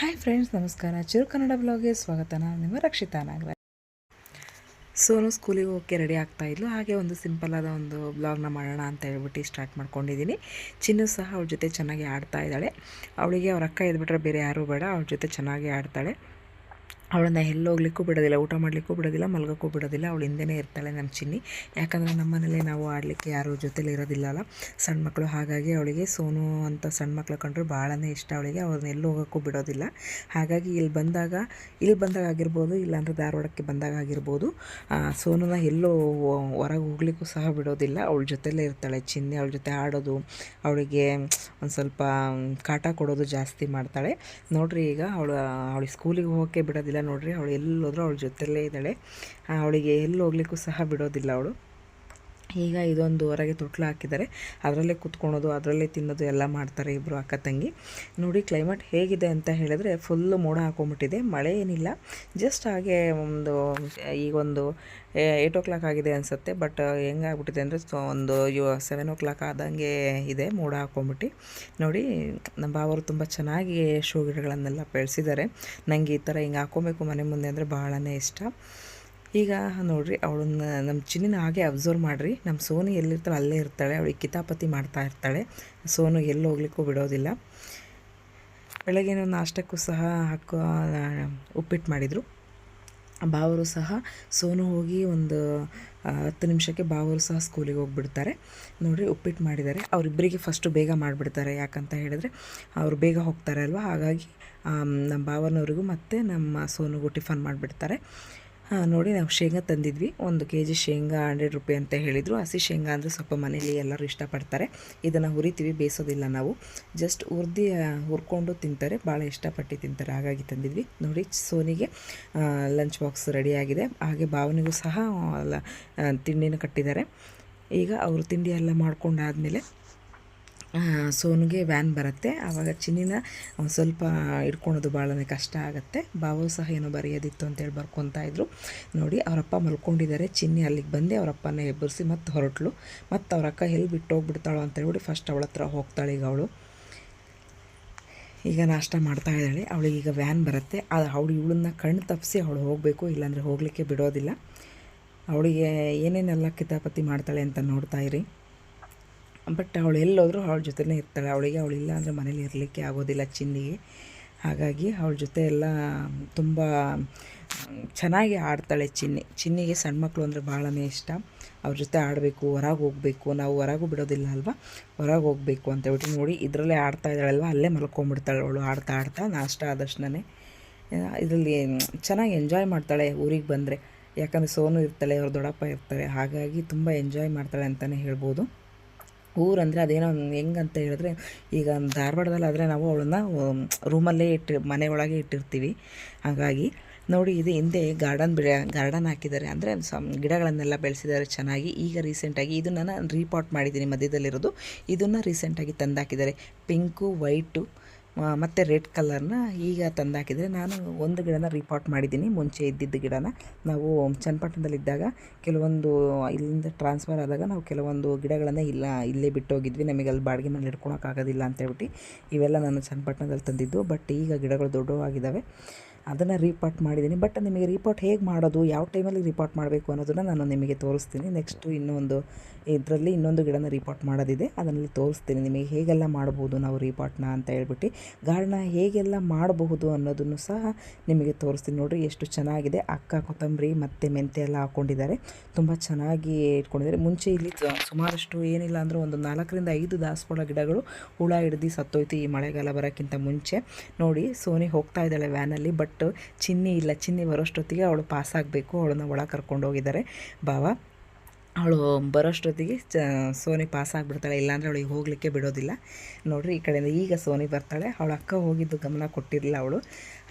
Hi friends ನಮಸ್ಕಾರ. ಚಿರು ಕನ್ನಡ ಬ್ಲಾಗ್ಗೆ ಸ್ವಾಗತ. ನಾನು ನಿಮ್ಮ ರಕ್ಷಿತಾ ನಾಗರಾಜ್. ಸೋನು ಸ್ಕೂಲಿಗೆ ಹೋಗೋಕ್ಕೆ ರೆಡಿ ಆಗ್ತಾ ಇದ್ಲು. ಹಾಗೆ ಒಂದು ಸಿಂಪಲ್ ಆದ ಒಂದು ಬ್ಲಾಗ್ನ ಮಾಡೋಣ ಅಂತ ಹೇಳ್ಬಿಟ್ಟು ಸ್ಟಾರ್ಟ್ ಮಾಡ್ಕೊಂಡಿದ್ದೀನಿ. ಚಿನ್ನು ಸಹ ಅವಳ ಜೊತೆ ಚೆನ್ನಾಗಿ ಆಡ್ತಾ ಇದ್ದಾಳೆ. ಅವಳಿಗೆ ಅವ್ರ ಅಕ್ಕ ಇದ್ಬಿಟ್ರೆ ಬೇರೆ ಯಾರೂ ಬೇಡ. ಅವ್ರ ಜೊತೆ ಚೆನ್ನಾಗಿ ಆಡ್ತಾಳೆ. ಅವಳನ್ನ ಎಲ್ಲೋಗ್ಲಿಕ್ಕೂ ಬಿಡೋದಿಲ್ಲ, ಊಟ ಮಾಡಲಿಕ್ಕೂ ಬಿಡೋದಿಲ್ಲ, ಮಲಗೋಕ್ಕೂ ಬಿಡೋದಿಲ್ಲ. ಅವಳು ಹಿಂದೆನೇ ಇರ್ತಾಳೆ ನಮ್ಮ ಚಿನ್ನಿ. ಯಾಕಂದರೆ ನಮ್ಮ ಮನೇಲಿ ನಾವು ಆಡಲಿಕ್ಕೆ ಯಾರೂ ಜೊತೆಲಿ ಇರೋದಿಲ್ಲಲ್ಲ. ಸಣ್ಣ ಮಕ್ಕಳು ಹಾಗಾಗಿ ಅವಳಿಗೆ ಸೋನು ಅಂತ ಸಣ್ಣ ಮಕ್ಕಳು ಕಂಡ್ರೆ ಭಾಳನೇ ಇಷ್ಟ ಅವಳಿಗೆ. ಅವ್ರನ್ನ ಎಲ್ಲೂ ಹೋಗೋಕ್ಕೂ ಬಿಡೋದಿಲ್ಲ. ಹಾಗಾಗಿ ಇಲ್ಲಿ ಬಂದಾಗ ಇಲ್ಲಿ ಬಂದಾಗ ಆಗಿರ್ಬೋದು ಇಲ್ಲಾಂದ್ರೆ ಧಾರವಾಡಕ್ಕೆ ಬಂದಾಗ ಆಗಿರ್ಬೋದು ಸೋನುನ ಎಲ್ಲೂ ಹೊರಗೆ ಹೋಗ್ಲಿಕ್ಕೂ ಸಹ ಬಿಡೋದಿಲ್ಲ. ಅವಳ ಜೊತೆಲೇ ಇರ್ತಾಳೆ. ಚಿನ್ನಿ ಅವಳ ಜೊತೆ ಆಡೋದು, ಅವಳಿಗೆ ಒಂದು ಸ್ವಲ್ಪ ಕಾಟ ಕೊಡೋದು ಜಾಸ್ತಿ ಮಾಡ್ತಾಳೆ. ನೋಡ್ರಿ ಈಗ ಅವಳು, ಅವಳಿಗೆ ಸ್ಕೂಲಿಗೆ ಹೋಗೋಕ್ಕೆ ಬಿಡೋದಿಲ್ಲ. ನೋಡ್ರಿ ಅವಳು ಎಲ್ಲೋದ್ರೂ ಅವಳ ಜೊತೆಲೇ ಇದ್ದಾಳೆ. ಅವಳಿಗೆ ಎಲ್ಲಿ ಹೋಗ್ಲಿಕ್ಕೂ ಸಹ ಬಿಡೋದಿಲ್ಲ ಅವಳು. ಈಗ ಇದೊಂದು ಹೊರಗೆ ತೊಟ್ಲು ಹಾಕಿದ್ದಾರೆ. ಅದರಲ್ಲೇ ಕುತ್ಕೊಳೋದು, ಅದರಲ್ಲೇ ತಿನ್ನೋದು ಎಲ್ಲ ಮಾಡ್ತಾರೆ ಇಬ್ಬರು ಅಕ್ಕ ತಂಗಿ. ನೋಡಿ ಕ್ಲೈಮೇಟ್ ಹೇಗಿದೆ ಅಂತ ಹೇಳಿದ್ರೆ ಫುಲ್ಲು ಮೋಡ ಹಾಕೊಂಬಿಟ್ಟಿದೆ ಮಳೆ ಏನಿಲ್ಲ. ಜಸ್ಟ್ ಹಾಗೆ ಒಂದು ಈಗೊಂದು ಏಯ್ಟ್ ಓ ಕ್ಲಾಕ್ ಆಗಿದೆ ಅನಿಸುತ್ತೆ. ಬಟ್ ಹೆಂಗಾಗ್ಬಿಟ್ಟಿದೆ ಅಂದರೆ ಒಂದು ಯು ಸೆವೆನ್ ಓ ಕ್ಲಾಕ್ ಆದಂಗೆ ಇದೆ ಮೋಡ ಹಾಕೊಂಬಿಟ್ಟು ನೋಡಿ, ನಮ್ಮ ಬಾವರು ತುಂಬ ಚೆನ್ನಾಗಿ ಶೋ ಗಿಡಗಳನ್ನೆಲ್ಲ ಬೆಳೆಸಿದ್ದಾರೆ. ನನಗೆ ಈ ಥರ ಹಿಂಗೆ ಹಾಕೊಬೇಕು ಮನೆ ಮುಂದೆ ಅಂದರೆ ಭಾಳನೇ ಇಷ್ಟ. ಈಗ ನೋಡಿರಿ, ಅವಳನ್ನ ನಮ್ಮ ಚಿನ್ನಿನ ಹಾಗೆ ಅಬ್ಸರ್ವ್ ಮಾಡಿರಿ. ನಮ್ಮ ಸೋನು ಎಲ್ಲಿರ್ತಾಳೆ ಅಲ್ಲೇ ಇರ್ತಾಳೆ, ಅವಳಿಗೆ ಕಿತಾಪತಿ ಮಾಡ್ತಾ ಇರ್ತಾಳೆ. ಸೋನು ಎಲ್ಲಿ ಹೋಗ್ಲಿಕ್ಕೂ ಬಿಡೋದಿಲ್ಲ. ಬೆಳಗ್ಗೆನೂ ನಾಷ್ಟಕ್ಕೂ ಸಹ ಹಾಕೋ ಉಪ್ಪಿಟ್ಟು ಮಾಡಿದರು. ಬಾವರು ಸಹ, ಸೋನು ಹೋಗಿ ಒಂದು ಹತ್ತು ನಿಮಿಷಕ್ಕೆ ಬಾವರು ಸಹ ಸ್ಕೂಲಿಗೆ ಹೋಗ್ಬಿಡ್ತಾರೆ. ನೋಡಿರಿ, ಉಪ್ಪಿಟ್ಟು ಮಾಡಿದ್ದಾರೆ. ಅವರಿಬ್ಬರಿಗೆ ಫಸ್ಟು ಬೇಗ ಮಾಡಿಬಿಡ್ತಾರೆ, ಯಾಕಂತ ಹೇಳಿದರೆ. ಅವರು ಬೇಗ ಹೋಗ್ತಾರೆ ಅಲ್ವಾ? ಹಾಗಾಗಿ ನಮ್ಮ ಬಾವನವ್ರಿಗೂ ಮತ್ತು ನಮ್ಮ ಸೋನುಗೂ ಟಿಫನ್ ಮಾಡಿಬಿಡ್ತಾರೆ. ನೋಡಿ ನಾವು ಶೇಂಗಾ ತಂದಿದ್ವಿ. ಒಂದು ಕೆ ಜಿ ಶೇಂಗಾ ಹಂಡ್ರೆಡ್ ರುಪಿ ಅಂತ ಹೇಳಿದರು. ಹಸಿ ಶೇಂಗಾ ಅಂದರೆ ಸ್ವಲ್ಪ ಮನೇಲಿ ಎಲ್ಲರೂ ಇಷ್ಟಪಡ್ತಾರೆ. ಇದನ್ನು ಹುರಿತೀವಿ, ಬೇಯಿಸೋದಿಲ್ಲ ನಾವು. ಜಸ್ಟ್ ಹುರ್ದಿ ಹುರ್ಕೊಂಡು ತಿಂತಾರೆ. ಭಾಳ ಇಷ್ಟಪಟ್ಟು ತಿಂತಾರೆ. ಹಾಗಾಗಿ ತಂದಿದ್ವಿ. ನೋಡಿ, ಸೋನಿಗೆ ಲಂಚ್ ಬಾಕ್ಸ್ ರೆಡಿಯಾಗಿದೆ ಹಾಗೆ ಭಾವನೆಗೂ ಸಹ ತಿಂಡಿನ ಕಟ್ಟಿದ್ದಾರೆ. ಈಗ ಅವರು ತಿಂಡಿ ಎಲ್ಲ ಮಾಡ್ಕೊಂಡಾದಮೇಲೆ ಸೋನಿಗೆ ವ್ಯಾನ್ ಬರುತ್ತೆ. ಆವಾಗ ಚಿನ್ನಿನ ಸ್ವಲ್ಪ ಇಟ್ಕೊಳೋದು ಭಾಳನೇ ಕಷ್ಟ ಆಗುತ್ತೆ. ಬಾವು ಸಹ ಏನೋ ಬರೆಯೋದಿತ್ತು ಅಂತೇಳಿ ಬರ್ಕೊತಾ ಇದ್ರು. ನೋಡಿ, ಅವರಪ್ಪ ಮಲ್ಕೊಂಡಿದ್ದಾರೆ. ಚಿನ್ನಿ ಅಲ್ಲಿಗೆ ಬಂದು, ಅವರಪ್ಪನ ಎಬ್ಬರಿಸಿ ಮತ್ತೆ ಹೊರಟಳು ಮತ್ತು ಅವರಕ್ಕ ಎಲ್ಲಿ ಬಿಟ್ಟು ಹೋಗ್ಬಿಡ್ತಾಳೋ ಅಂತ ಹೇಳ್ಬಿಟ್ಟು ಫಸ್ಟ್ ಅವಳ ಹತ್ರ ಹೋಗ್ತಾಳೆ ಈಗ ಅವಳು. ಈಗ ನಾಷ್ಟ ಮಾಡ್ತಾ ಇದ್ದಾಳೆ. ಅವಳಿಗೆ ಈಗ ವ್ಯಾನ್ ಬರುತ್ತೆ. ಅದು ಅವಳು ಇವಳನ್ನ ಕಣ್ಣು ತಪ್ಪಿಸಿ ಅವಳು ಹೋಗಬೇಕು, ಇಲ್ಲಾಂದರೆ ಹೋಗಲಿಕ್ಕೆ ಬಿಡೋದಿಲ್ಲ. ಅವಳಿಗೆ ಏನೇನೆಲ್ಲ ಕಿತಾಪತಿ ಮಾಡ್ತಾಳೆ ಅಂತ ನೋಡ್ತಾ ಇರಿ. ಬಟ್ ಅವಳು ಎಲ್ಲೋದ್ರೂ ಅವಳ ಜೊತೆನೇ ಇರ್ತಾಳೆ. ಅವಳಿಗೆ ಅವಳಿಲ್ಲ ಅಂದರೆ ಮನೇಲಿ ಇರಲಿಕ್ಕೆ ಆಗೋದಿಲ್ಲ ಚಿನ್ನಿಗೆ. ಹಾಗಾಗಿ ಅವಳ ಜೊತೆ ಎಲ್ಲ ತುಂಬ, ಚೆನ್ನಾಗಿ ಆಡ್ತಾಳೆ ಚಿನ್ನಿ. ಚಿನ್ನಿಗೆ ಸಣ್ಣ ಮಕ್ಕಳು ಅಂದರೆ ಭಾಳನೇ ಇಷ್ಟ. ಅವ್ರ ಜೊತೆ ಆಡಬೇಕು, ಹೊರಗೆ ಹೋಗಬೇಕು. ನಾವು ಹೊರಗೂ ಬಿಡೋದಿಲ್ಲ ಅಲ್ವಾ? ಹೊರಗೆ ಹೋಗಬೇಕು ಅಂತ ಹೇಳ್ಬಿಟ್ಟು ನೋಡಿ, ಇದರಲ್ಲೇ ಆಡ್ತಾ ಇದ್ದಾಳಲ್ವ ಅಲ್ಲೇ ಮಲ್ಕೊಂಡ್ಬಿಡ್ತಾಳೆ ಅವಳು ಆಡ್ತಾ ಆಡ್ತಾ ನಾಷ್ಟ ಆದಷ್ಟನೇ ಇದರಲ್ಲಿ ಚೆನ್ನಾಗಿ ಎಂಜಾಯ್ ಮಾಡ್ತಾಳೆ ಊರಿಗೆ ಬಂದರೆ. ಯಾಕಂದರೆ ಸೋನು ಇರ್ತಾಳೆ, ಅವ್ರ ದೊಡ್ಡಪ್ಪ ಇರ್ತಾರೆ. ಹಾಗಾಗಿ ತುಂಬ ಎಂಜಾಯ್ ಮಾಡ್ತಾಳೆ ಅಂತಲೇ ಹೇಳ್ಬೋದು. ಊರಂದರೆ ಅದೇನೋ ಹೆಂಗಂತ ಹೇಳಿದ್ರೆ ಈಗ ಧಾರವಾಡದಲ್ಲಾದರೆ ನಾವು ಅವಳನ್ನ ರೂಮಲ್ಲೇ ಇಟ್ಟು, ಮನೆ ಒಳಗೆ ಇಟ್ಟಿರ್ತೀವಿ. ಹಾಗಾಗಿ ನೋಡಿ ಇದು ಹಿಂದೆ ಗಾರ್ಡನ್ ಬಿಡ ಗಾರ್ಡನ್ ಹಾಕಿದ್ದಾರೆ. ಅಂದರೆ ಸಮ್ ಗಿಡಗಳನ್ನೆಲ್ಲ ಬೆಳೆಸಿದ್ದಾರೆ ಚೆನ್ನಾಗಿ. ಈಗ ರೀಸೆಂಟಾಗಿ ಇದನ್ನು ನಾನು ರೀಪಾಟ್ ಮಾಡಿದ್ದೀನಿ ಮಧ್ಯದಲ್ಲಿರೋದು. ಇದನ್ನು ರೀಸೆಂಟಾಗಿ ತಂದಾಕಿದ್ದಾರೆ. ಪಿಂಕು, ವೈಟು ಮತ್ತು ರೆಡ್ ಕಲರ್ನ ಈಗ ತಂದಾಕಿದರೆ ನಾನು ಒಂದು ಗಿಡನ ರಿಪೋರ್ಟ್ ಮಾಡಿದ್ದೀನಿ. ಮುಂಚೆ ಇದ್ದಿದ್ದ ಗಿಡನ ನಾವು ಚನ್ನಪಟ್ಟಣದಲ್ಲಿದ್ದಾಗ ಕೆಲವೊಂದು, ಇಲ್ಲಿಂದ ಟ್ರಾನ್ಸ್ಫರ್ ಆದಾಗ ನಾವು ಕೆಲವೊಂದು ಗಿಡಗಳನ್ನು ಇಲ್ಲ, ಇಲ್ಲೇ ಬಿಟ್ಟೋಗಿದ್ವಿ. ನಮಗೆ ಅಲ್ಲಿ ಬಾಡಿಗೆ ಮೇಲೆ ಇಟ್ಕೊಳಕ್ಕಾಗೋದಿಲ್ಲ ಅಂತೇಳ್ಬಿಟ್ಟು ಇವೆಲ್ಲ ನಾನು ಚನ್ನಪಟ್ಟಣದಲ್ಲಿ ತಂದಿದ್ದು. ಬಟ್ ಈಗ ಗಿಡಗಳು ದೊಡ್ಡವಾಗಿದ್ದಾವೆ ಅದನ್ನು ರಿಪೋರ್ಟ್ ಮಾಡಿದ್ದೀನಿ. ಬಟ್ ನಿಮಗೆ ರಿಪೋರ್ಟ್ ಹೇಗೆ ಮಾಡೋದು, ಯಾವ ಟೈಮಲ್ಲಿ ರಿಪೋರ್ಟ್ ಮಾಡಬೇಕು ಅನ್ನೋದನ್ನು ನಾನು ನಿಮಗೆ ತೋರಿಸ್ತೀನಿ. ನೆಕ್ಸ್ಟು ಇನ್ನೊಂದು ಇದರಲ್ಲಿ ಇನ್ನೊಂದು ಗಿಡನ ರಿಪೋರ್ಟ್ ಮಾಡೋದಿದೆ. ಅದರಲ್ಲಿ ತೋರಿಸ್ತೀನಿ ನಿಮಗೆ ಹೇಗೆಲ್ಲ ಮಾಡ್ಬೋದು ನಾವು ರಿಪೋರ್ಟ್ನ ಅಂತ ಹೇಳ್ಬಿಟ್ಟು. ಗಾರ್ಡನ್ನ ಹೇಗೆಲ್ಲ ಮಾಡಬಹುದು ಅನ್ನೋದನ್ನು ಸಹ ನಿಮಗೆ ತೋರಿಸ್ತೀನಿ. ನೋಡಿರಿ, ಎಷ್ಟು ಚೆನ್ನಾಗಿದೆ. ಅಕ್ಕ, ಕೊತ್ತಂಬರಿ, ಮತ್ತು ಮೆಂತೆ ಎಲ್ಲ ಹಾಕ್ಕೊಂಡಿದ್ದಾರೆ ತುಂಬ ಚೆನ್ನಾಗಿ ಇಟ್ಕೊಂಡಿದ್ದಾರೆ. ಮುಂಚೆ ಇಲ್ಲಿ ಸುಮಾರಷ್ಟು ಏನಿಲ್ಲ ಅಂದರೂ ಒಂದು ನಾಲ್ಕರಿಂದ ಐದು ದಾಸವಾಳ ಗಿಡಗಳು ಹುಳ, ಹಿಡ್ದು ಸತ್ತೋಯ್ತು ಈ ಮಳೆಗಾಲ ಬರೋಕ್ಕಿಂತ ಮುಂಚೆ. ನೋಡಿ, ಸೋನಿ ಹೋಗ್ತಾ ಇದ್ದಾಳೆ ವ್ಯಾನಲ್ಲಿ ಬಟ್ ಚಿನ್ನಿ ಇಲ್ಲ, ಚಿನ್ನಿ ಬರೋಷ್ಟೊತ್ತಿಗೆ ಅವಳು ಪಾಸ್ ಆಗಬೇಕು, ಅವಳನ್ನ ಒಳ ಕರ್ಕೊಂಡು ಹೋಗಿದ್ದಾರೆ. ಬಾವ ಅವಳು ಬರೋಷ್ಟೊತ್ತಿಗೆ ಚ, ಸೋನಿ ಪಾಸ್ ಆಗಿಬಿಡ್ತಾಳೆ, ಇಲ್ಲಾಂದರೆ ಅವಳಿಗೆ ಹೋಗಲಿಕ್ಕೆ ಬಿಡೋದಿಲ್ಲ. ನೋಡಿರಿ, ಈ ಕಡೆಯಿಂದ ಈಗ ಸೋನಿ ಬರ್ತಾಳೆ. ಅವಳ ಅಕ್ಕ ಹೋಗಿದ್ದು ಗಮನ ಕೊಟ್ಟಿರಲಿಲ್ಲ ಅವಳು.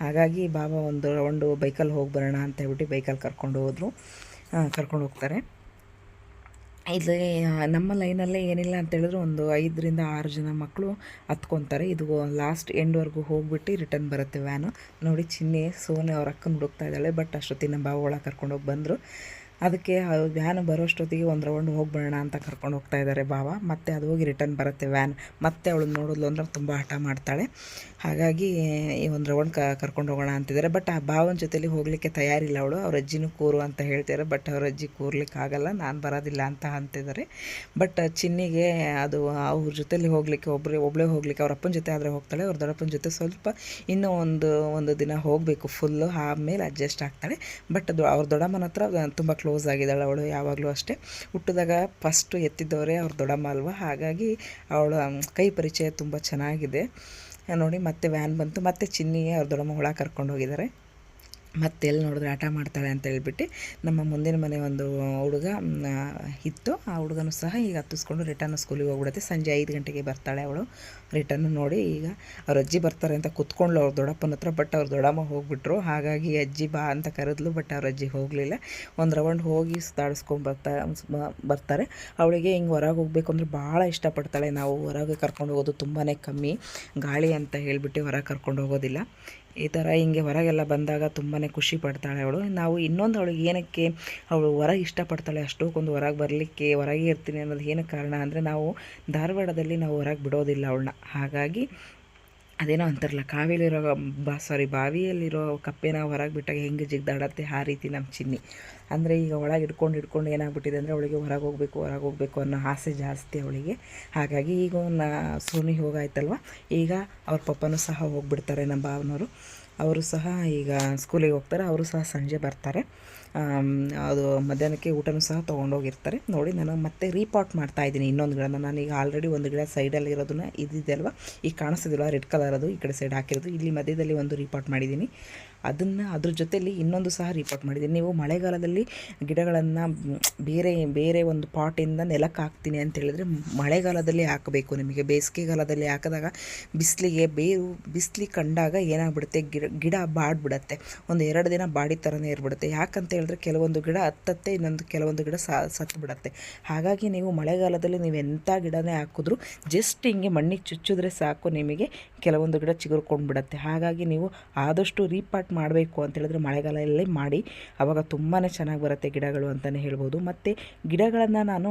ಹಾಗಾಗಿ ಬಾಬಾ ಒಂದು ರೌಂಡು ಬೈಕಲ್ಲಿ ಹೋಗಿ ಬರೋಣ ಅಂತ ಹೇಳ್ಬಿಟ್ಟು ಬೈಕಲ್ಲಿ ಕರ್ಕೊಂಡು ಹೋದರು. ಕರ್ಕೊಂಡು ಹೋಗ್ತಾರೆ. ಇಲ್ಲಿ ನಮ್ಮ ಲೈನಲ್ಲೇ ಏನಿಲ್ಲ ಅಂತ ಹೇಳಿದ್ರೆ ಒಂದು ಐದರಿಂದ ಆರು ಜನ ಮಕ್ಕಳು ಹತ್ಕೊತಾರೆ. ಇದು ಲಾಸ್ಟ್ ಎಂಡ್ವರೆಗೂ ಹೋಗ್ಬಿಟ್ಟು ರಿಟರ್ನ್ ಬರುತ್ತೆ ವ್ಯಾನು ನೋಡಿ, ಚಿನ್ನಿ ಸೋನೆ ಅವ್ರ ಅಕ್ಕನ ಹುಡುಕ್ತಾ ಇದ್ದಾಳೆ ಬಟ್ ಅಷ್ಟೊತ್ತಿನ ಕರ್ಕೊಂಡು ಒಳಗೆ ಕರ್ಕೊಂಡೋಗಿ ಬಂದರು. ಅದಕ್ಕೆ ವ್ಯಾನ್ ಬರೋಷ್ಟೊತ್ತಿಗೆ ಒಂದು ರೌಂಡ್ ಹೋಗ್ಬಿಡೋಣ ಅಂತ ಕರ್ಕೊಂಡು ಹೋಗ್ತಾ ಇದ್ದಾರೆ ಬಾವ. ಮತ್ತೆ ಅದು ಹೋಗಿ ರಿಟರ್ನ್ ಬರುತ್ತೆ ವ್ಯಾನ್ ಮತ್ತೆ ಅವಳು ನೋಡೋದು ಅಂದ್ರೆ ತುಂಬ ಹಠ ಮಾಡ್ತಾಳೆ. ಹಾಗಾಗಿ ಈ ಒಂದು ರೌಂಡ್ ಕ, ಕರ್ಕೊಂಡು ಹೋಗೋಣ ಅಂತಿದ್ದಾರೆ. ಬಟ್ ಆ ಭಾವನ ಜೊತೆಲಿ ಹೋಗಲಿಕ್ಕೆ ತಯಾರಿಲ್ಲ ಅವಳು. ಅವ್ರ ಅಜ್ಜಿನೂ ಕೂರು ಅಂತ ಹೇಳ್ತಾರೆ ಬಟ್ ಅವ್ರ ಅಜ್ಜಿ ಕೂರ್ಲಿಕ್ಕೆ ಆಗಲ್ಲ ನಾನು ಬರೋದಿಲ್ಲ ಅಂತ ಅಂತಿದ್ದಾರೆ. ಬಟ್ ಚಿನ್ನಿಗೆ ಅದು ಅವ್ರ ಜೊತೆಲಿ ಹೋಗಲಿಕ್ಕೆ ಒಬ್ಬರೇ ಒಬ್ಬಳೇ ಹೋಗ್ಲಿಕ್ಕೆ ಅವ್ರ ಅಪ್ಪನ ಜೊತೆ ಆದರೆ ಹೋಗ್ತಾಳೆ. ಅವ್ರ ದೊಡ್ಡಪ್ಪನ ಜೊತೆ ಸ್ವಲ್ಪ ಇನ್ನೂ ಒಂದು ಒಂದು ದಿನ ಹೋಗಬೇಕು ಫುಲ್ಲು ಆಮೇಲೆ ಅಡ್ಜಸ್ಟ್ ಆಗ್ತಾಳೆ. ಬಟ್ ಅದು ಅವ್ರ ದೊಡ್ಡಮ್ಮನ ಹತ್ರ ತುಂಬ ಕ್ಲೋಸ್ ಆಗಿದ್ದಾಳೆ ಅವಳು ಯಾವಾಗಲೂ ಅಷ್ಟೇ. ಹುಟ್ಟಿದಾಗ ಫಸ್ಟು ಎತ್ತಿದ್ದವರೇ ಅವ್ರ ದೊಡ್ಡಮ್ಮ ಅಲ್ವಾ? ಹಾಗಾಗಿ ಅವಳ ಕೈ ಪರಿಚಯ ತುಂಬ ಚೆನ್ನಾಗಿದೆ. ನೋಡಿ ಮತ್ತೆ ವ್ಯಾನ್ ಬಂತು ಮತ್ತೆ ಚಿನ್ನಿ ಅವ್ರ ದೊಡ್ಡಮ್ಮ ಒಳಗೆ ಕರ್ಕೊಂಡು ಹೋಗಿದ್ದಾರೆ. ಮತ್ತೆ ಎಲ್ಲಿ ನೋಡಿದ್ರೆ ಆಟ ಮಾಡ್ತಾಳೆ ಅಂತ ಹೇಳ್ಬಿಟ್ಟು ನಮ್ಮ ಮುಂದಿನ ಮನೆ ಒಂದು ಹುಡುಗ ಇತ್ತು. ಆ ಹುಡುಗನೂ ಸಹ ಈಗ ಹತ್ತಿಸ್ಕೊಂಡು ರಿಟರ್ನ್ ಸ್ಕೂಲಿಗೆ ಹೋಗ್ಬಿಡುತ್ತೆ. ಸಂಜೆ ಐದು ಗಂಟೆಗೆ ಬರ್ತಾಳೆ ಅವಳು. ರಿಟರ್ನ್ ನೋಡಿ ಈಗ ಅವ್ರ ಅಜ್ಜಿ ಬರ್ತಾರೆ ಅಂತ ಕುತ್ಕೊಂಡ್ಲು ಅವ್ರ ದೊಡ್ಡಪ್ಪನ ಹತ್ರ, ಬಟ್ ಅವ್ರ ದೊಡ್ಡಮ್ಮ ಹೋಗ್ಬಿಟ್ರು. ಹಾಗಾಗಿ ಅಜ್ಜಿ ಬಾ ಅಂತ ಕರೆದ್ಲು, ಬಟ್ ಅವ್ರ ಅಜ್ಜಿ ಹೋಗಲಿಲ್ಲ. ಒಂದು ರೌಂಡ್ ಹೋಗಿ ಸುತ್ತಾಡಿಸ್ಕೊಂಡು ಬರ್ತಾ ಬರ್ತಾರೆ. ಅವಳಿಗೆ ಹಿಂಗೆ ಹೊರಗೆ ಹೋಗ್ಬೇಕು ಅಂದರೆ ಭಾಳ ಇಷ್ಟಪಡ್ತಾಳೆ. ನಾವು ಹೊರಗೆ ಕರ್ಕೊಂಡು ಹೋಗೋದು ತುಂಬಾ ಕಮ್ಮಿ. ಗಾಳಿ ಅಂತ ಹೇಳಿಬಿಟ್ಟು ಹೊರಗೆ ಕರ್ಕೊಂಡು ಹೋಗೋದಿಲ್ಲ. ಈ ಥರ ಹಿಂಗೆ ಹೊರಗೆಲ್ಲ ಬಂದಾಗ ತುಂಬಾ ಖುಷಿ ಪಡ್ತಾಳೆ ಅವಳು. ನಾವು ಇನ್ನೊಂದು ಅವಳಿಗೆ ಏನಕ್ಕೆ ಅವಳು ಹೊರಗೆ ಇಷ್ಟಪಡ್ತಾಳೆ ಅಷ್ಟಕ್ಕೊಂದು ಹೊರಗೆ ಬರಲಿಕ್ಕೆ ಹೊರಗೆ ಇರ್ತೀನಿ ಅನ್ನೋದು ಏನಕ್ಕೆ ಕಾರಣ ಅಂದರೆ ನಾವು ಧಾರವಾಡದಲ್ಲಿ ನಾವು ಹೊರಗೆ ಬಿಡೋದಿಲ್ಲ ಅವಳನ್ನ. ಹಾಗಾಗಿ ಅದೇನೋ ಅಂತಾರಲ್ಲ, ಕಾವೇಲಿರೋ ಬಾ ಸಾರಿ ಬಾವಿಯಲ್ಲಿರೋ ಕಪ್ಪೆನ ಹೊರಗೆ ಬಿಟ್ಟಾಗ ಹೆಂಗೆ ಜಿಗ್ದಾಡತ್ತೆ ಆ ರೀತಿ ನಮ್ಮ ಚಿನ್ನಿ. ಅಂದರೆ ಈಗ ಒಳಗೆ ಇಟ್ಕೊಂಡು ಇಟ್ಕೊಂಡು ಏನಾಗ್ಬಿಟ್ಟಿದೆ ಅಂದರೆ ಅವಳಿಗೆ ಹೊರಗೆ ಹೋಗಬೇಕು ಹೊರಗೆ ಹೋಗಬೇಕು ಅನ್ನೋ ಆಸೆ ಜಾಸ್ತಿ ಅವಳಿಗೆ. ಹಾಗಾಗಿ ಈಗ ನಾ, ಸೋನಿ ಹೋಗಾಯ್ತಲ್ವ? ಈಗ ಅವ್ರ ಪಪ್ಪನೂ ಸಹ ಹೋಗ್ಬಿಡ್ತಾರೆ ನಮ್ಮ ಭಾವನವರು ಅವರು ಸಹ ಈಗ ಸ್ಕೂಲಿಗೆ ಹೋಗ್ತಾರೆ, ಅವರು ಸಹ ಸಂಜೆ ಬರ್ತಾರೆ. ಅದು ಮಧ್ಯಾಹ್ನಕ್ಕೆ ಊಟನೂ ಸಹ ತೊಗೊಂಡೋಗಿರ್ತಾರೆ. ನೋಡಿ, ನಾನು ಮತ್ತೆ ರೀಪಾಟ್ ಮಾಡ್ತಾ ಇದ್ದೀನಿ. ಇನ್ನೊಂದು ಗಿಡನ. ಈಗ ಆಲ್ರೆಡಿ ಒಂದು ಗಿಡ ಸೈಡಲ್ಲಿ ಇರೋದನ್ನ ಇದಿದೆ ಅಲ್ವಾ? ಈಗ ಕಾಣಿಸ್ತಿದ್ದಿಲ್ಲ ರೆಡ್ ಕಲರ್ ಅದು, ಈ ಕಡೆ ಸೈಡ್ ಹಾಕಿರೋದು. ಇಲ್ಲಿ ಮಧ್ಯದಲ್ಲಿ ಒಂದು ರೀಪಾಟ್ ಮಾಡಿದ್ದೀನಿ. ಅದನ್ನು ಅದ್ರ ಜೊತೆಯಲ್ಲಿ ಇನ್ನೊಂದು ಸಹ ರಿಪೋರ್ಟ್ ಮಾಡಿದ್ದೀನಿ. ನೀವು ಮಳೆಗಾಲದಲ್ಲಿ ಗಿಡಗಳನ್ನು ಬೇರೆ ಬೇರೆ ಒಂದು ಪಾಟಿಂದ ನೆಲಕ್ಕೆ ಹಾಕ್ತೀನಿ ಅಂತ ಹೇಳಿದ್ರೆ ಮಳೆಗಾಲದಲ್ಲಿ ಹಾಕಬೇಕು ನಿಮಗೆ. ಬೇಸಿಗೆಗಾಲದಲ್ಲಿ ಹಾಕಿದಾಗ ಬಿಸಿಲಿಗೆ ಬೇರು ಬಿಸಿಲಿಗೆ ಕಂಡಾಗ ಏನಾಗ್ಬಿಡುತ್ತೆ? ಗಿಡ ಗಿಡ ಬಾಡ್ಬಿಡುತ್ತೆ. ಒಂದು ಎರಡು ದಿನ ಬಾಡಿ ಥರನೇ ಇರ್ಬಿಡುತ್ತೆ. ಯಾಕಂತ ಹೇಳಿದ್ರೆ ಕೆಲವೊಂದು ಗಿಡ ಹತ್ತತ್ತೆ, ಇನ್ನೊಂದು ಕೆಲವೊಂದು ಗಿಡ ಸತ್ತು ಬಿಡುತ್ತೆ ಹಾಗಾಗಿ ನೀವು ಮಳೆಗಾಲದಲ್ಲಿ ನೀವು ಎಂಥ ಗಿಡನೇ ಹಾಕಿದ್ರು ಜಸ್ಟ್ ಹಿಂಗೆ ಮಣ್ಣಿಗೆ ಚುಚ್ಚಿದ್ರೆ ಸಾಕು, ನಿಮಗೆ ಕೆಲವೊಂದು ಗಿಡ ಚಿಗುರ್ಕೊಂಡು ಬಿಡುತ್ತೆ ಹಾಗಾಗಿ ನೀವು ಆದಷ್ಟು ರೀಪಾಟ್ ಮಾಡಬೇಕು ಅಂತ ಹೇಳಿದ್ರೆ ಮಳೆಗಾಲದಲ್ಲೇ ಮಾಡಿ. ಆವಾಗ ತುಂಬಾ ಚೆನ್ನಾಗಿ ಬರುತ್ತೆ ಗಿಡಗಳು ಅಂತಲೇ ಹೇಳ್ಬೋದು. ಮತ್ತು ಗಿಡಗಳನ್ನು ನಾನು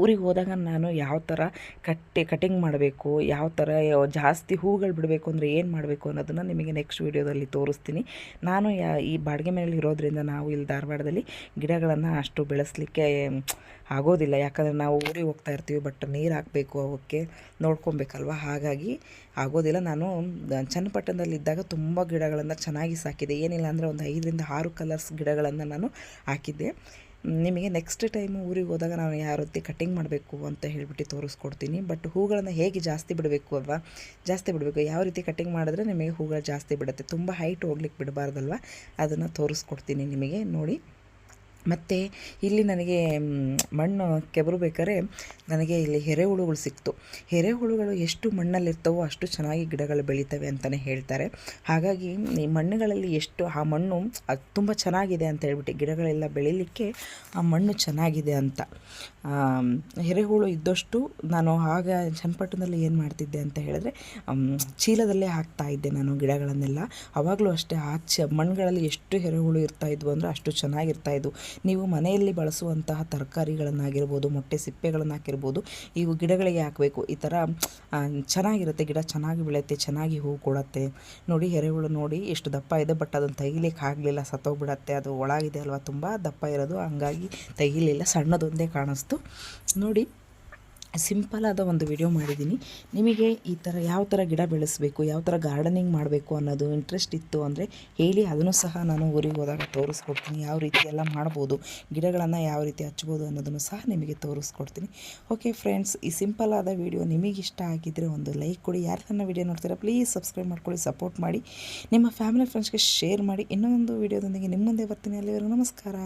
ಊರಿಗೆ ಹೋದಾಗ ನಾನು ಯಾವ ಥರ ಕಟ್ಟಿ ಕಟಿಂಗ್ ಮಾಡಬೇಕು, ಯಾವ ಥರ ಜಾಸ್ತಿ ಹೂಗಳು ಬಿಡಬೇಕು ಅಂದರೆ ಏನು ಮಾಡಬೇಕು ಅನ್ನೋದನ್ನು ನಿಮಗೆ ನೆಕ್ಸ್ಟ್ ವೀಡಿಯೋದಲ್ಲಿ ತೋರಿಸ್ತೀನಿ. ನಾನು ಯಾ ಈ ಬಾಡಿಗೆ ಮನೇಲಿ ಇರೋದ್ರಿಂದ ನಾವು ಇಲ್ಲಿ ಧಾರವಾಡದಲ್ಲಿ ಗಿಡಗಳನ್ನು ಅಷ್ಟು ಬೆಳೆಸಲಿಕ್ಕೆ ಆಗೋದಿಲ್ಲ. ಯಾಕಂದರೆ ನಾವು ಊರಿಗೆ ಹೋಗ್ತಾ ಇರ್ತೀವಿ, ಬಟ್ ನೀರು ಹಾಕಬೇಕು, ಅವಕ್ಕೆ ನೋಡ್ಕೊಬೇಕಲ್ವ? ಹಾಗಾಗಿ ಆಗೋದಿಲ್ಲ. ನಾನು ಚನ್ನಪಟ್ಟಣದಲ್ಲಿದ್ದಾಗ ತುಂಬ ಗಿಡಗಳನ್ನು ಚೆನ್ನಾಗಿ ಸಾಕಿದೆ. ಏನಿಲ್ಲ ಅಂದರೆ ಒಂದು ಐದರಿಂದ ಆರು ಕಲರ್ಸ್ ಗಿಡಗಳನ್ನು ನಾನು ಹಾಕಿದ್ದೆ. ನಿಮಗೆ ನೆಕ್ಸ್ಟ್ ಟೈಮು ಊರಿಗೆ ಹೋದಾಗ ನಾನು ಯಾವ ರೀತಿ ಕಟ್ಟಿಂಗ್ ಮಾಡಬೇಕು ಅಂತ ಹೇಳಿಬಿಟ್ಟು ತೋರಿಸ್ಕೊಡ್ತೀನಿ. ಬಟ್ ಹೂಗಳನ್ನು ಹೇಗೆ ಜಾಸ್ತಿ ಬಿಡಬೇಕು ಅಲ್ವಾ? ಜಾಸ್ತಿ ಬಿಡಬೇಕು. ಯಾವ ರೀತಿ ಕಟ್ಟಿಂಗ್ ಮಾಡಿದ್ರೆ ನಿಮಗೆ ಹೂಗಳು ಜಾಸ್ತಿ ಬಿಡುತ್ತೆ? ತುಂಬ ಹೈಟ್ ಹೋಗ್ಲಿಕ್ಕೆ ಬಿಡಬಾರ್ದಲ್ವ? ಅದನ್ನು ತೋರಿಸ್ಕೊಡ್ತೀನಿ ನಿಮಗೆ. ನೋಡಿ. ಮತ್ತು ಇಲ್ಲಿ ನನಗೆ ಮಣ್ಣು ಕೆಬರು ಬೇಕಾದ್ರೆ ನನಗೆ ಇಲ್ಲಿ ಎರೆಹುಳುಗಳು ಸಿಕ್ತು. ಎರೆಹುಳುಗಳು ಎಷ್ಟು ಮಣ್ಣಲ್ಲಿರ್ತವೋ ಅಷ್ಟು ಚೆನ್ನಾಗಿ ಗಿಡಗಳು ಬೆಳೀತವೆ ಅಂತಲೇ ಹೇಳ್ತಾರೆ. ಹಾಗಾಗಿ ಈ ಮಣ್ಣುಗಳಲ್ಲಿ ಎಷ್ಟು, ಆ ಮಣ್ಣು, ಅದು ತುಂಬ ಚೆನ್ನಾಗಿದೆ ಅಂತ ಹೇಳ್ಬಿಟ್ಟು ಗಿಡಗಳೆಲ್ಲ ಬೆಳೀಲಿಕ್ಕೆ ಆ ಮಣ್ಣು ಚೆನ್ನಾಗಿದೆ ಅಂತ. ಎರೆಹುಳು ಇದ್ದಷ್ಟು ನಾನು ಆಗ ಚನ್ನಪಟ್ಟಣದಲ್ಲಿ ಏನು ಮಾಡ್ತಿದ್ದೆ ಅಂತ ಹೇಳಿದ್ರೆ ಚೀಲದಲ್ಲೇ ಹಾಕ್ತಾ ಇದ್ದೆ ನಾನು ಗಿಡಗಳನ್ನೆಲ್ಲ. ಆವಾಗಲೂ ಅಷ್ಟೇ ಆ ಮಣ್ಣುಗಳಲ್ಲಿ ಎಷ್ಟು ಎರೆಹುಳು ಇರ್ತಾ ಇದ್ವು ಅಂದರೆ ಅಷ್ಟು ಚೆನ್ನಾಗಿರ್ತಾ ಇದ್ವು. ನೀವು ಮನೆಯಲ್ಲಿ ಬಳಸುವಂತಹ ತರಕಾರಿಗಳನ್ನಾಗಿರ್ಬೋದು, ಮೊಟ್ಟೆ ಸಿಪ್ಪೆಗಳನ್ನು ಹಾಕಿರ್ಬೋದು ಇವು ಗಿಡಗಳಿಗೆ ಹಾಕಬೇಕು. ಈ ಥರ ಚೆನ್ನಾಗಿರುತ್ತೆ. ಗಿಡ ಚೆನ್ನಾಗಿ ಬೆಳೆಯುತ್ತೆ, ಚೆನ್ನಾಗಿ ಹೂ ಕೊಡುತ್ತೆ. ನೋಡಿ, ಎರೆಹುಳು ನೋಡಿ ಎಷ್ಟು ದಪ್ಪ ಇದೆ, ಬಟ್ ಅದನ್ನು ತೆಗಿಲಿಕ್ಕೆ ಆಗಲಿಲ್ಲ, ಸತ್ತೋಗ್ಬಿಡತ್ತೆ. ಅದು ಒಳಗಿದೆ ಅಲ್ವಾ, ತುಂಬ ದಪ್ಪ ಇರೋದು. ಹಂಗಾಗಿ ತೆಗಿಲಿಲ್ಲ. ಸಣ್ಣದೊಂದೇ ಕಾಣಿಸ್ತು. ನೋಡಿ ಸಿಂಪಲ್ ಆದ ಒಂದು ವಿಡಿಯೋ ಮಾಡಿದ್ದೀನಿ. ನಿಮಗೆ ಈ ಥರ ಯಾವ ಥರ ಗಿಡ ಬೆಳೆಸಬೇಕು, ಯಾವ ಥರ ಗಾರ್ಡನಿಂಗ್ ಮಾಡಬೇಕು ಅನ್ನೋದು ಇಂಟ್ರೆಸ್ಟ್ ಇತ್ತು ಅಂದರೆ ಹೇಳಿ, ಅದನ್ನು ಸಹ ನಾನು ಊರಿಗೆ ಹೋದಾಗ ತೋರಿಸ್ಕೊಡ್ತೀನಿ. ಯಾವ ರೀತಿ ಎಲ್ಲ ಮಾಡ್ಬೋದು, ಗಿಡಗಳನ್ನು ಯಾವ ರೀತಿ ಹಚ್ಬೋದು ಅನ್ನೋದನ್ನು ಸಹ ನಿಮಗೆ ತೋರಿಸ್ಕೊಡ್ತೀನಿ. ಓಕೆ ಫ್ರೆಂಡ್ಸ್ ಈ ಸಿಂಪಲ್ ಆದ ವಿಡಿಯೋ ನಿಮಗೆ ಇಷ್ಟ ಆಗಿದ್ದರೆ ಒಂದು ಲೈಕ್ ಕೊಡಿ. ಯಾರು ನನ್ನ ವಿಡಿಯೋ ನೋಡ್ತೀರಾ ಪ್ಲೀಸ್ ಸಬ್ಸ್ಕ್ರೈಬ್ ಮಾಡ್ಕೊಳ್ಳಿ ಸಪೋರ್ಟ್ ಮಾಡಿ. ನಿಮ್ಮ ಫ್ಯಾಮಿಲಿ ಫ್ರೆಂಡ್ಸ್ಗೆ ಶೇರ್ ಮಾಡಿ. ಇನ್ನೊಂದು ವಿಡಿಯೋದೊಂದಿಗೆ ನಿಮ್ಮ ಮುಂದೆ ಬರ್ತೀನಿ ಅಲ್ಲಿವರೆಗೂ. ನಮಸ್ಕಾರ.